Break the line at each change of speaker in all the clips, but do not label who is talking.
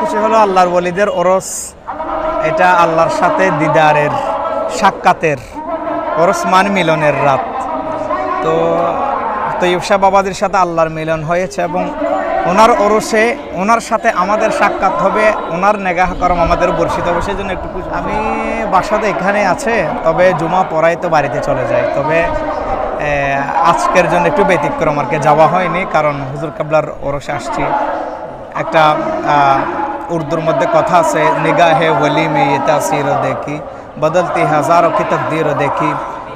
খুশি হলো আল্লাহর বলিদের ওরস। এটা আল্লাহর সাথে দিদারের সাক্ষাতের ওরস মান মিলনের রাত। তো তৈব শাহ বাবাদের সাথে আল্লাহর মিলন হয়েছে এবং ওনার ওরসে ওনার সাথে আমাদের সাক্ষাৎ হবে ওনার নেগাহ করম আমাদের বর্ষিত হবে সেই জন্য একটু আমি বাসাতে এখানে আছে তবে জুমা পড়াই তো বাড়িতে চলে যায় তবে আজকের জন্য একটু ব্যতিক্রম আর কি যাওয়া হয়নি কারণ হুজুর কাবলার ওরসে আসছি। একটা উর্দুর মধ্যে কথা আছে, নিগাহে ওলি মে ইয়ে দেখি, বদলতি হাজারো কি তকদির দেখি।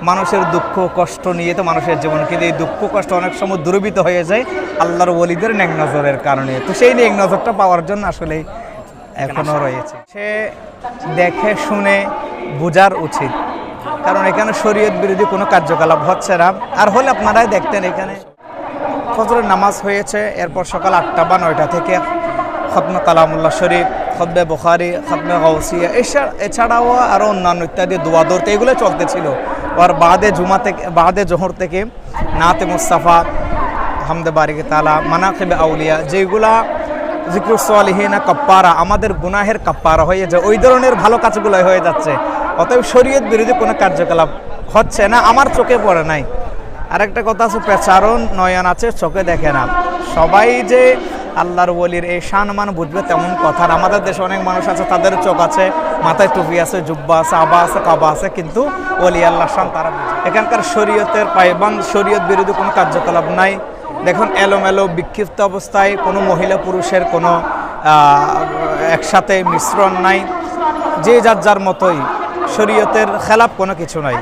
মানুষের দুঃখ, কষ্ট নিয়ে তো মানুষের জীবন, কিন্তু এই দুঃখ, কষ্ট অনেক সময় দুর্বিত হয়ে যায় আল্লাহর ওলিদের নেক নজরের কারণে। তো সেই নেক নজরটা পাওয়ার জন্য আসলে এখনও রয়েছে। সে দেখে, শুনে, বোঝার উচিত। কারণ এখানে শরীয়ত বিরোধী কোনো কার্যকলাপ হচ্ছে না। আর হলে আপনারাই দেখতেন এখানে। ফজরের নামাজ হয়েছে, এরপর সকাল আটটা বা নয়টা থেকে খতমে কালামুল্লাহ শরীফ খতবে বুখারি, খতমে গৌসিয়া এছাড়া এছাড়াও আরও অন্যান্য ইত্যাদি দোয়া দৌড়তে এগুলো চলতেছিল আর বাদে জুমা থেকে বাদে জোহর থেকে নাতে মুস্তাফা, হামদে বারিক তালা, মানাকিবে আউলিয়া, যেগুলা জিক্রুসলিহিনা কাপ্পারা, আমাদের গুনাহের কাপ্পারা হয়ে যায়। ওই ধরনের ভালো কাজগুলো হয়ে যাচ্ছে। অতএব শরীয়ত বিরোধী কোনো কার্যকলাপ হচ্ছে না, আমার চোখে পড়ে নাই। আরেকটা কথা আছে পেচারণ নয়ন আছে, চোখে দেখে না। সবাই যে আল্লাহর ওলির এই সম্মান বুঝবে তেমন কথা। না। আমাদের দেশে অনেক মানুষ আছে, তাদের চোখ আছে, মাথায় টুপি আছে, জুব্বা আছে, আবা আছে, কাবা আছে, কিন্তু ওলি আল্লাহ শান তারা। এখানকার শরীয়তের পাইবান শরীয়ত বিরোধী কোনো কার্যকলাপ নাই। দেখুন, এলোমেলো, বিক্ষিপ্ত অবস্থায় কোনো মহিলা পুরুষের কোনো একসাথে মিশ্রণ নাই। যে যার যার মতোই শরীয়তের খেলাপ কোনো কিছু নাই।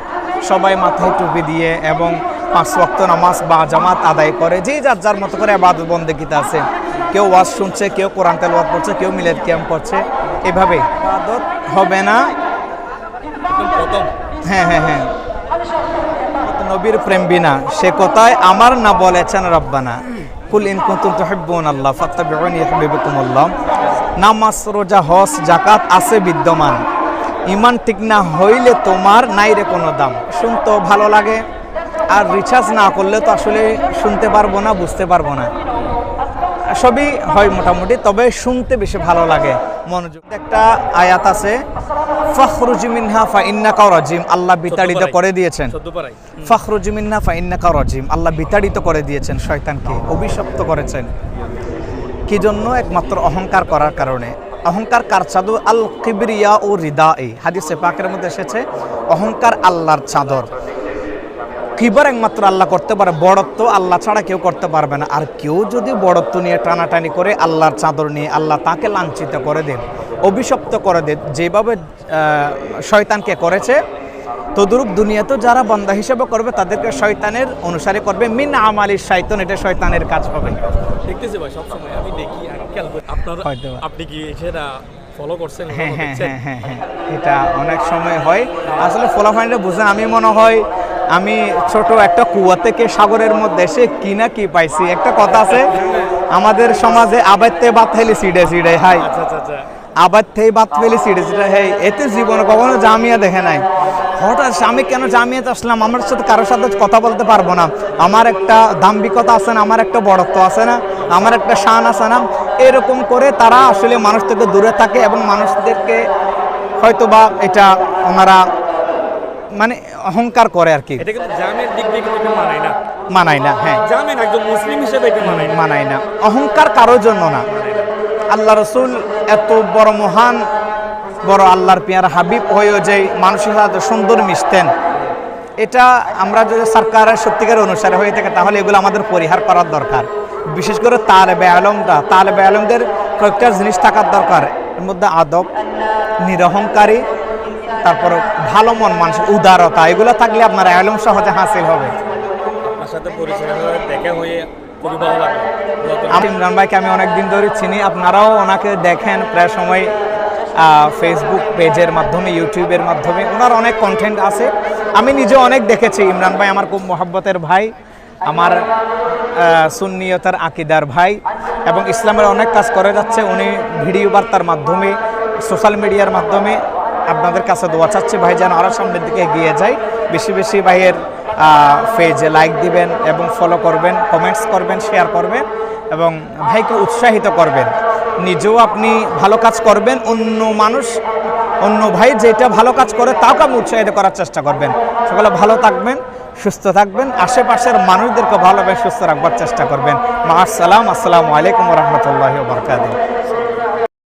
সবাই মাথায় টুপি দিয়ে এবং পাঁচ ওয়াক্ত নামাজ বা জামাত আদায় করে। যে যার যার মতো করে আবাদত বন্দেগীতে আছে। কেউ ওয়াজ শুনছে কেউ কোরআন তেল তেলওয়াত করছে কেউ মিলের ক্যাম্প করছে এভাবে। আবাদত হবে না? হ্যাঁ হ্যাঁ হ্যাঁ। নবীর প্রেম বিনা। সে কথায় আমার না বলেছেন রব্বানা। কুল ইন কুনতুম তুহিব্বুন আল্লাহ ফাত্তাবিউনি ইউহিব্বুকুমুল্লাহ। নামাজ রোজা হজ জাকাত আছে বিদ্যমান। ইমান ঠিক না হইলে তোমার নাই রে কোনো দাম। শুনতেও ভালো লাগে। আর রিচার্জ না করলে তো আসলে শুনতে পারব না বুঝতে পারব না। সবই হয় মোটামুটি তবে শুনতে বেশি ভালো লাগে মনোযোগ। একটা আয়াত আছে ফখরুজ মিনহা ফা ইন্নাকা রাজিম আল্লাহ বিতাড়িত করে দিয়েছেন। ফা ইন্নাকা রাজিম আল্লাহ বিতাড়িত করে দিয়েছেন শয়তানকে অভিশপ্ত করেছেন। কি জন্য? একমাত্র অহংকার করার কারণে। অহংকার কার চাদর? আল কিবরিয়া ও রিদা এই হাদিসে পাকের মধ্যে এসেছে অহংকার আল্লাহর চাদর। কিবার একমাত্র আল্লাহ করতে পারে বড়ত্ব আল্লাহ ছাড়া কেউ করতে পারবে না। আর কেউ যদি বড়ত্ব নিয়ে টানাটানি করে আল্লাহর চাদর নিয়ে আল্লাহ তাকে লাঞ্ছিত করে দেন অভিশপ্ত করে দেন যেভাবে শয়তানকে করেছে তদরূপ দুনিয়াতেও যারা বন্দা হিসেবে করবে তাদেরকে শয়তানের অনুসারে করবে। মিন আমালি শয়তান এটা শয়তানের কাজ হবে
দেখতেছি ভাই সবসময় আমি দেখি আপনার আপনি কি সেটা ফলো করছেন
হ্যাঁ হ্যাঁ হ্যাঁ হ্যাঁ হ্যাঁ এটা অনেক সময় হয়। আসলে ফলাফাইনটা বুঝেন আমি মনে হয় আমি ছোট একটা কুয়া থেকে সাগরের মধ্যে এসে কি না কি পাইছি। একটা কথা আছে আমাদের সমাজে আবাদ তে বাত ফেলি সিডে সিডে হাই।
আচ্ছা আচ্ছা আচ্ছা।
আবাদ থেকে বাত ফেলি সিডে সিডে হাই। এতে জীবনে কখনো জামিয়া দেখে নাই। হঠাৎ আমি কেন জামিয়াতে আসলাম? আমার সাথে কারোর সাথে কথা বলতে পারব না। আমার একটা দাম্ভিকতা আছে না আমার একটা বড়ত্ব আছে না আমার একটা শান আছে না। এরকম করে তারা আসলে মানুষ থেকে দূরে থাকে এবং মানুষদেরকে হয়তো বা এটা ওনারা মানে অহংকার করে আর কি।
এটা কিন্তু জামের দিক দিয়ে কিন্তু মানায় না।
মানায় না হ্যাঁ।
জামেন একজন মুসলিম হিসেবে এটা মানায় না।
মানায় না। অহংকার কারোর জন্য না। আল্লাহ রসুল এত বড় মহান বড় আল্লাহর পিয়ার হাবিব হয়েও যে মানুষের সাথে সুন্দর মিশতেন এটা আমরা যদি সরকারের সত্যিকার অনুসারে হয়ে থাকে তাহলে এগুলো আমাদের পরিহার করার দরকার। বিশেষ করে তালেবে আলমটা তালেবে আলমদের কয়েকটা জিনিস থাকার দরকার। এর মধ্যে আদব নিরহংকারী তারপর ভালো মন মানুষের উদারতা এগুলো থাকলে আপনার আলম সহজে হাসিল হবে। ইমরান ভাইকে আমি অনেকদিন ধরে চিনি আপনারাও ওনাকে দেখেন প্রায় সময় ফেসবুক পেজের মাধ্যমে ইউটিউবের মাধ্যমে। ওনার অনেক কন্টেন্ট আছে। আমি নিজে অনেক দেখেছি। ইমরান ভাই আমার খুব মহব্বতের ভাই আমার সুন্নিয়তার আকিদার ভাই এবং ইসলামের অনেক কাজ করে যাচ্ছে। উনি ভিডিও বার্তার মাধ্যমে সোশ্যাল মিডিয়ার মাধ্যমে আপনাদের কাছে দোয়া চাচ্ছি, ভাই যেন আরও সামনের দিকে এগিয়ে যায়। বেশি বেশি ভাইয়ের পেজে লাইক দিবেন এবং ফলো করবেন কমেন্টস করবেন শেয়ার করবেন এবং ভাইকে উৎসাহিত করবেন। নিজেও আপনি ভালো কাজ করবেন, অন্য মানুষ, অন্য ভাই যেটা ভালো কাজ করে তাকে আপনি উৎসাহিত করার চেষ্টা করবেন। সকলে ভালো থাকবেন, সুস্থ থাকবেন, আশেপাশের মানুষদেরকে ভালোভাবে সুস্থ রাখবার চেষ্টা করবেন। মা, আসসালাম, আসসালামু আলাইকুম রহমতুল্লাহ বরকাত